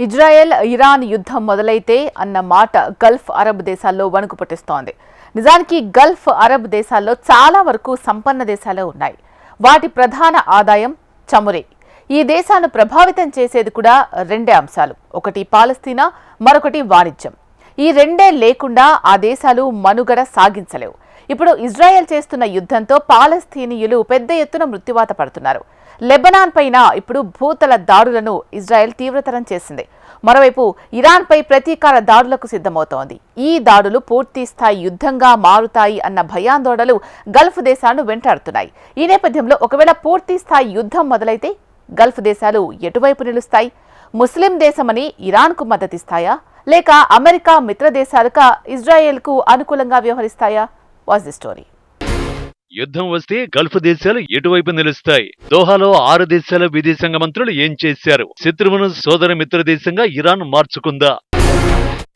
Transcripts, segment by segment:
Israel Iran యుద్ధం మొదలైతే అన్న మాట గల్ఫ్ అరబ్ దేశాల్లో వణుకు పుట్టిస్తోంది. నిజానికి గల్ఫ్ అరబ్ దేశాల్లో చాలా వరకు సంపన్న దేశాలే ఉన్నాయి. వాటి ప్రధాన ఆదాయం చమురే. ఈ దేశాలను ప్రభావితం చేసేది కూడా రెండే అంశాలు. ఒకటి పాలస్తీనా మరొకటి వాణిజ్యం. ఈ రెండే లేకుండా ఆ దేశాలు మనుగడ సాగించలేవు. ఇప్పుడు ఇజ్రాయెల్ చేస్తున్న యుద్ధంతో పాలస్తీనీయులు పెద్ద ఎత్తున మృత్యువాత పడుతున్నారు. లెబనాన్ పైన ఇప్పుడు భూతల దాడులను ఇజ్రాయెల్ తీవ్రతరం చేసింది. మరోవైపు ఇరాన్పై ప్రతీకార దాడులకు సిద్ధమవుతోంది. ఈ దాడులు పూర్తి స్థాయి యుద్ధంగా మారుతాయి అన్న భయాందోళనలు గల్ఫ్ దేశాలను వెంటాడుతున్నాయి. ఈ నేపథ్యంలో ఒకవేళ పూర్తి స్థాయి యుద్ధం మొదలైతే గల్ఫ్ దేశాలు ఎటువైపు నిలుస్తాయి? ముస్లిం దేశమని ఇరాన్కు మద్దతిస్తాయా? లేక అమెరికా మిత్ర దేశాలుగా ఇజ్రాయెల్కు అనుకూలంగా వ్యవహరిస్తాయా? Was the story. యుద్ధం వస్తే గల్ఫ్ దేశాలు ఎటువైపు నిలుస్తాయి? దోహాలో ఆరు దేశాల విదేశాంగ మంత్రులు ఏం చేశారు? శత్రువును సోదర మిత్ర దేశంగా ఇరాన్ మార్చుకుందా?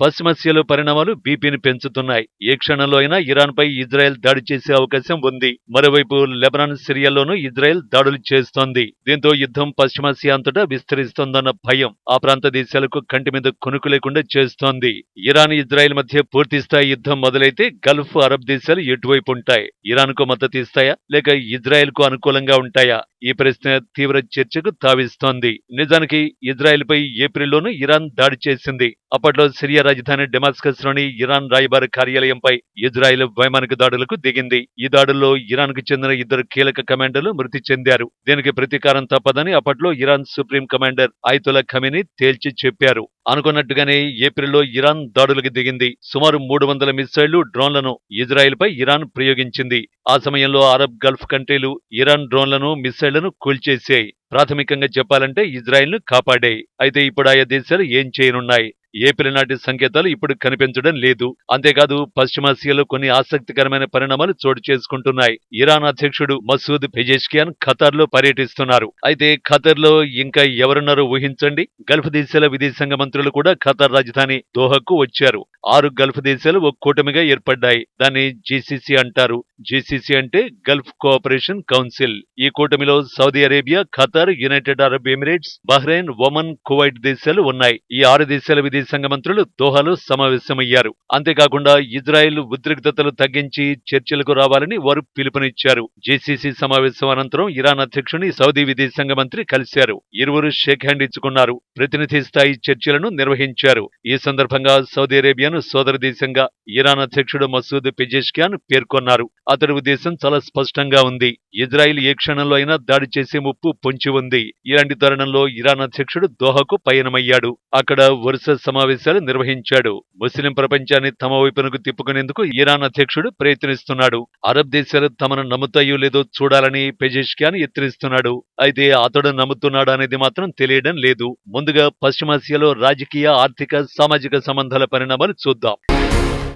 పశ్చిమాసియాలో పరిణామాలు బీపీని పెంచుతున్నాయి. ఏ క్షణంలో అయినా ఇరాన్ పై ఇజ్రాయెల్ దాడి చేసే అవకాశం ఉంది. మరోవైపు లెబనాన్ సిరియాలోనూ ఇజ్రాయెల్ దాడులు చేస్తోంది. దీంతో యుద్ధం పశ్చిమాసియా అంతటా విస్తరిస్తోందన్న భయం ఆ ప్రాంత దేశాలకు కంటి మీద కొనుకు లేకుండా చేస్తోంది. ఇరాన్ ఇజ్రాయెల్ మధ్య పూర్తి స్థాయి యుద్ధం మొదలైతే గల్ఫ్ అరబ్ దేశాలు ఎటువైపు ఉంటాయి? ఇరాన్కు మద్దతు ఇస్తాయా? లేక ఇజ్రాయెల్కు అనుకూలంగా ఉంటాయా? ఈ ప్రశ్న తీవ్ర చర్చకు తావిస్తోంది. నిజానికి ఇజ్రాయెల్పై ఏప్రిల్లోనూ ఇరాన్ దాడి చేసింది. అప్పట్లో సిరియా రాజధాని డెమాస్కస్లోని ఇరాన్ రాయబార కార్యాలయంపై ఇజ్రాయెల్ వైమానిక దాడులకు దిగింది. ఈ దాడుల్లో ఇరాన్కు చెందిన ఇద్దరు కీలక కమాండర్లు మృతి చెందారు. దీనికి ప్రతీకారం తప్పదని అప్పట్లో Iran supreme commander Ayatollah Khamenei తేల్చి చెప్పారు. అనుకున్నట్టుగానే ఏప్రిల్లో ఇరాన్ దాడులకు దిగింది. సుమారు మూడు వందల మిసైళ్ళు డ్రోన్లను ఇజ్రాయెల్పై ఇరాన్ ప్రయోగించింది. ఆ సమయంలో అరబ్ గల్ఫ్ కంట్రీలు ఇరాన్ డ్రోన్లను మిసైళ్ళను కూల్చేశాయి. ప్రాథమికంగా చెప్పాలంటే ఇజ్రాయెల్ను కాపాడాయి. అయితే ఇప్పుడు ఆయా దేశాలు ఏం చేయనున్నాయి? ఏప్రిల్ నాటి సంకేతాలు ఇప్పుడు కనిపించడం లేదు. అంతేకాదు పశ్చిమాసియాలో కొన్ని ఆసక్తికరమైన పరిణామాలు చోటు చేసుకుంటున్నాయి. ఇరాన్ అధ్యక్షుడు మసూద్ పెజేష్కియాన్ ఖతార్లో పర్యటిస్తున్నారు. అయితే ఖతార్లో ఇంకా ఎవరున్నారో ఊహించండి. గల్ఫ్ దేశాల విదేశాంగ మంత్రులు కూడా ఖతార్ రాజధాని దోహకు వచ్చారు. ఆరు గల్ఫ్ దేశాలు ఒక కూటమిగా ఏర్పడ్డాయి. దాన్ని జీసీసీ అంటారు. జీసీసీ అంటే గల్ఫ్ కోఆపరేషన్ కౌన్సిల్. ఈ కూటమిలో Saudi Arabia Qatar United Arab Emirates Bahrain Oman Kuwait దేశాలు ఉన్నాయి. ఈ ఆరు దేశాల విదేశ విదేశాంగ మంత్రులు దోహాలో సమావేశమయ్యారు. అంతేకాకుండా ఇజ్రాయెల్ ఉద్రిక్తతలు తగ్గించి చర్చలకు రావాలని వారు పిలుపునిచ్చారు. జేసీసీ సమావేశం అనంతరం ఇరాన్ అధ్యక్షుని సౌదీ విదేశాంగ మంత్రి కలిశారు. ఇరువురు షేక్ హ్యాండ్ ఇచ్చుకున్నారు. ప్రతినిధి స్థాయి చర్చలను నిర్వహించారు. ఈ సందర్భంగా సౌదీ అరేబియాను సోదర దేశంగా ఇరాన్ అధ్యక్షుడు మసూద్ పెజెష్కియాన్ పేర్కొన్నారు. అతడి ఉద్దేశం చాలా స్పష్టంగా ఉంది. ఇజ్రాయిల్ ఏ క్షణంలో అయినా దాడి చేసే ముప్పు పొంచి ఉంది. ఇలాంటి తరుణంలో ఇరాన్ అధ్యక్షుడు దోహకు పయనమయ్యాడు. అక్కడ వరుస సమావేశాలు నిర్వహించాడు. ముస్లిం ప్రపంచాన్ని తమ వైపునకు తిప్పుకునేందుకు ఇరాన్ అధ్యక్షుడు ప్రయత్నిస్తున్నాడు. అరబ్ దేశాలు తమను నమ్ముతాయో లేదో చూడాలని పెజెష్కియాన్ ఎత్తిరిస్తున్నాడు అయితే అతడు నమ్ముతున్నాడు అనేది మాత్రం తెలియడం లేదు. ముందుగా పశ్చిమాసియాలో రాజకీయ ఆర్థిక సామాజిక సంబంధాల పరిణామాలు చూద్దాం.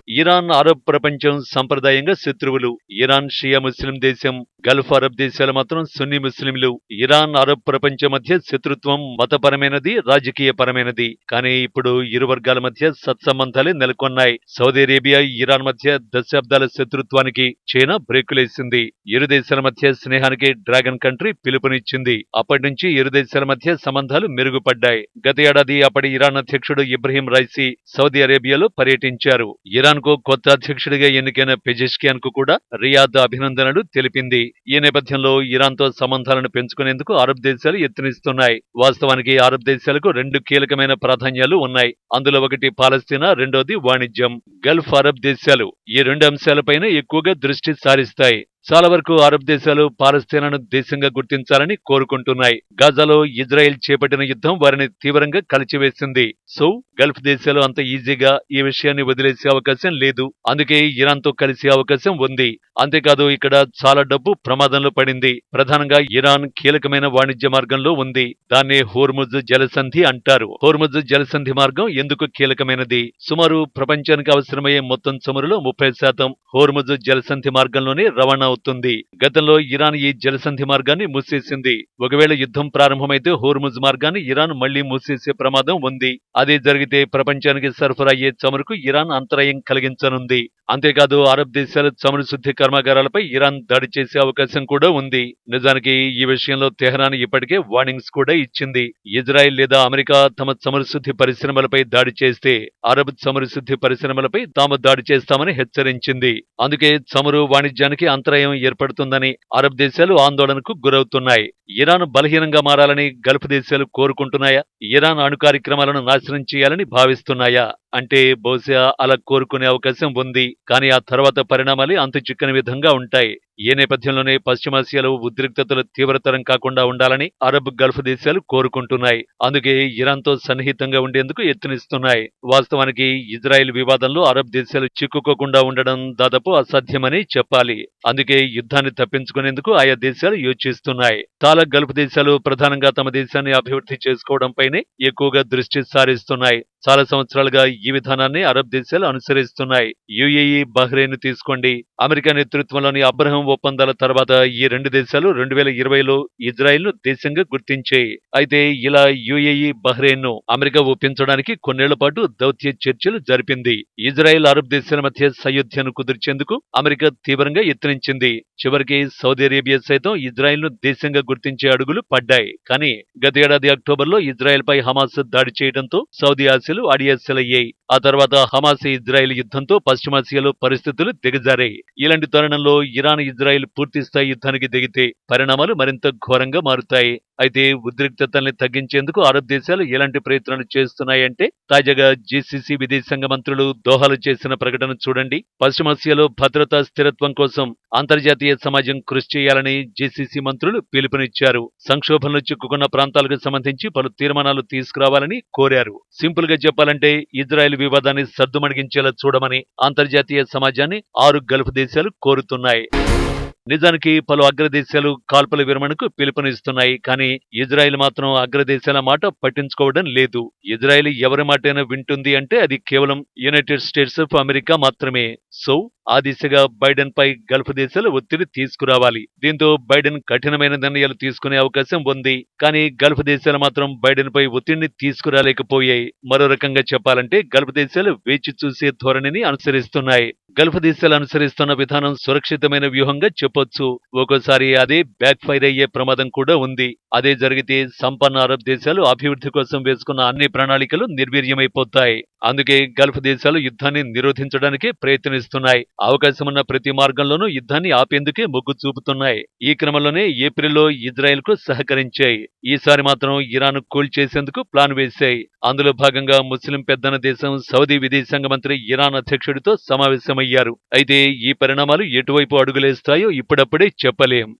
ఇరాన్ అరబ్ ప్రపంచం సంప్రదాయంగా శత్రువులు. ఇరాన్ షియా ముస్లిం దేశం గల్ఫ్ అరబ్ దేశాలు మాత్రం సున్నీ ముస్లింలు. ఇరాన్ అరబ్ ప్రపంచం మధ్య శత్రుత్వం మతపరమైనది రాజకీయ పరమైనది కానీ ఇప్పుడు ఇరు వర్గాల మధ్య సత్సంబంధాలే నెలకొన్నాయి. సౌదీ అరేబియా ఇరాన్ మధ్య దశాబ్దాల శత్రుత్వానికి చైనా బ్రేకులేసింది. ఇరు దేశాల మధ్య స్నేహానికి డ్రాగన్ కంట్రీ పిలుపునిచ్చింది. అప్పటి నుంచి ఇరు దేశాల మధ్య సంబంధాలు మెరుగుపడ్డాయి. గత ఏడాది అప్పటి ఇరాన్ అధ్యక్షుడు ఇబ్రహీం రైసీ సౌదీ అరేబియాలో పర్యటించారు. ఇరాన్ ఇరాన్కు కొత్త అధ్యక్షుడిగా ఎన్నికైన పెజెష్కియాన్కు కూడా రియాద్ అభినందనలు తెలిపింది. ఈ నేపథ్యంలో ఇరాన్తో సంబంధాలను పెంచుకునేందుకు అరబ్ దేశాలు ఎత్తునిస్తున్నాయి వాస్తవానికి అరబ్ దేశాలకు రెండు కీలకమైన ప్రాధాన్యాలు ఉన్నాయి. అందులో ఒకటి పాలస్తీనా రెండోది వాణిజ్యం. గల్ఫ్ అరబ్ దేశాలు ఈ రెండు అంశాలపైన ఎక్కువగా దృష్టి సారిస్తాయి. చాలా వరకు అరబ్ దేశాలు పాలస్తీనాను దేశంగా గుర్తించాలని కోరుకుంటున్నాయి. గాజాలో ఇజ్రాయెల్ చేపట్టిన యుద్ధం వారిని తీవ్రంగా కలిచివేసింది. సో గల్ఫ్ దేశాలు అంత ఈజీగా ఈ విషయాన్ని వదిలేసే అవకాశం లేదు. అందుకే ఇరాన్తో కలిసే అవకాశం ఉంది. అంతేకాదు ఇక్కడ చాలా డబ్బు ప్రమాదంలో పడింది. ప్రధానంగా ఇరాన్ కీలకమైన వాణిజ్య మార్గంలో ఉంది. దాన్ని హోర్ముజ్ జలసంధి అంటారు. హోర్ముజ్ జలసంధి మార్గం ఎందుకు కీలకమైనది? సుమారు ప్రపంచానికి అవసరమయ్యే మొత్తం చమురులో ముప్పై శాతం హోర్ముజ్ జలసంధి మార్గంలోనే రవాణా అవుతుంది. గతంలో ఇరాన్ ఈ జలసంధి మార్గాన్ని మూసేసింది. ఒకవేళ యుద్ధం ప్రారంభమైతే హోర్ముజ్ మార్గాన్ని ఇరాన్ మళ్ళీ మూసేసే ప్రమాదం ఉంది. అదే జరిగితే ప్రపంచానికి సరఫరా అయ్యే చమురుకు ఇరాన్ అంతరాయం కలిగించనుంది. అంతేకాదు అరబ్ దేశాల చమురు శుద్ధి కర్మాగారాలపై ఇరాన్ దాడి చేసే అవకాశం కూడా ఉంది. నిజానికి ఈ విషయంలో తెహరాన్ ఇప్పటికే వార్నింగ్స్ కూడా ఇచ్చింది. ఇజ్రాయెల్ లేదా అమెరికా తమ చమురు శుద్ధి పరిశ్రమలపై దాడి చేస్తే అరబ్ చమురు శుద్ధి పరిశ్రమలపై తాము దాడి చేస్తామని హెచ్చరించింది. అందుకే చమురు వాణిజ్యానికి అంతరాయం ఏర్పడుతుందని అరబ్ దేశాలు ఆందోళనకు గురవుతున్నాయి. ఇరాన్ బలహీనంగా మారాలని గల్ఫ్ దేశాలు కోరుకుంటున్నాయా? ఇరాన్ అణు కార్యక్రమాలను నాశనం చేయాలని భావిస్తున్నాయా? అంటే బహుశా అలా కోరుకునే అవకాశం ఉంది కానీ ఆ తర్వాత పరిణామాలే అంతు చిక్కని విధంగా ఉంటాయి. ఈ నేపథ్యంలోనే పశ్చిమాసియాలో ఉద్రిక్తతలు తీవ్రతరం కాకుండా ఉండాలని అరబ్ గల్ఫ్ దేశాలు కోరుకుంటున్నాయి. అందుకే ఇరాన్తో సన్నిహితంగా ఉండేందుకు యత్నిస్తున్నాయి. వాస్తవానికి ఇజ్రాయెల్ వివాదంలో అరబ్ దేశాలు చిక్కుకోకుండా ఉండడం దాదాపు అసాధ్యమని చెప్పాలి. అందుకే యుద్ధాన్ని తప్పించుకునేందుకు ఆయా దేశాలు యోచిస్తున్నాయి. చాలా గల్ఫ్ దేశాలు ప్రధానంగా తమ దేశాన్ని అభివృద్ధి చేసుకోవడంపైనే ఎక్కువగా దృష్టి సారిస్తున్నాయి. చాలా సంవత్సరాలుగా ఈ విధానాన్ని అరబ్ దేశాలు అనుసరిస్తున్నాయి. యుఏఈ బహ్రెయిన్ తీసుకోండి. అమెరికా నేతృత్వంలోని అబ్రహం ఒప్పందాల తర్వాత ఈ రెండు దేశాలు రెండు వేల ఇరవైలో ఇజ్రాయెల్ను దేశంగా గుర్తించాయి. అయితే ఇలా యుఏఈ బహ్రెయిన్ను అమెరికా ఒప్పించడానికి కొన్నేళ్ళ పాటు దౌత్య చర్చలు జరిపింది. ఇజ్రాయెల్ అరబ్ దేశాల మధ్య సయోధ్యను కుదిర్చేందుకు అమెరికా తీవ్రంగా యత్నించింది. చివరికి సౌదీ అరేబియా సైతం ఇజ్రాయెల్ను దేశంగా గుర్తించే అడుగులు పడ్డాయి. కానీ గతేడాది అక్టోబర్లో ఇజ్రాయెల్ పై హమాస్ దాడి చేయడంతో సౌదీ ఆశలు అడియాసలయ్యాయి ఆ తర్వాత హమాస్ ఇజ్రాయెల్ యుద్ధంతో పశ్చిమాసియాలో పరిస్థితులు దిగజారాయి. ఇలాంటి తరుణంలో ఇరాన్ ఇజ్రాయెల్ పూర్తి స్థాయి యుద్ధానికి దిగితే పరిణామాలు మరింత ఘోరంగా మారుతాయి. అయితే ఉద్రిక్తతల్ని తగ్గించేందుకు అరబ్ దేశాలు ఎలాంటి ప్రయత్నాలు చేస్తున్నాయంటే తాజాగా జీసీసీ విదేశాంగ మంత్రులు దోహాలు చేసిన ప్రకటన చూడండి. పశ్చిమాసియాలో భద్రతా స్థిరత్వం కోసం అంతర్జాతీయ సమాజం కృషి చేయాలని జీసీసీ మంత్రులు పిలుపునిచ్చారు. సంక్షోభంలో చిక్కుకున్న ప్రాంతాలకు సంబంధించి పలు తీర్మానాలు తీసుకురావాలని కోరారు. సింపుల్గా చెప్పాలంటే ఇజ్రాయెల్ వివాదాన్ని సద్దుమణిగించేలా చూడమని అంతర్జాతీయ సమాజాన్ని ఆరు గల్ఫ్ దేశాలు కోరుతున్నాయి. నిజానికి పలు అగ్రదేశాలు కాల్పుల విరమణకు పిలుపునిస్తున్నాయి కానీ ఇజ్రాయెల్ మాత్రం అగ్రదేశాల మాట పట్టించుకోవడం లేదు. ఇజ్రాయెల్ ఎవరి మాటైనా వింటుంది అంటే అది కేవలం యునైటెడ్ స్టేట్స్ ఆఫ్ అమెరికా మాత్రమే. సో ఆ దిశగా బైడెన్ పై గల్ఫ్ దేశాలు ఒత్తిడి తీసుకురావాలి. దీంతో బైడెన్ కఠినమైన నిర్ణయాలు తీసుకునే అవకాశం ఉంది. కానీ గల్ఫ్ దేశాలు మాత్రం బైడెన్ పై ఒత్తిడిని తీసుకురాలేకపోయాయి. మరో రకంగా చెప్పాలంటే గల్ఫ్ దేశాలు వేచి చూసే ధోరణిని అనుసరిస్తున్నాయి. గల్ఫ్ దేశాలు అనుసరిస్తున్న విధానం సురక్షితమైన వ్యూహంగా చెప్పొచ్చు. ఒక్కోసారి అదే బ్యాక్ ఫైర్ అయ్యే ప్రమాదం కూడా ఉంది. అదే జరిగితే సంపన్న అరబ్ దేశాలు అభివృద్ధి కోసం వేసుకున్న అన్ని ప్రణాళికలు నిర్వీర్యమైపోతాయి. అందుకే గల్ఫ్ దేశాలు యుద్ధాన్ని నిరోధించడానికి ప్రయత్నిస్తున్నాయి. అవకాశం ఉన్న ప్రతి మార్గంలోనూ యుద్ధాన్ని ఆపేందుకే మొగ్గు చూపుతున్నాయి. ఈ క్రమంలోనే ఏప్రిల్లో ఇజ్రాయెల్కు సహకరించాయి. ఈసారి మాత్రం ఇరాన్ కూల్చేసేందుకు ప్లాన్ వేశాయి. అందులో భాగంగా ముస్లిం పెద్దన దేశం సౌదీ విదేశాంగ మంత్రి ఇరాన్ అధ్యక్షుడితో సమావేశమయ్యారు. అయితే ఈ పరిణామాలు ఎటువైపు అడుగులేస్తాయో ఇప్పుడప్పుడే చెప్పలేం.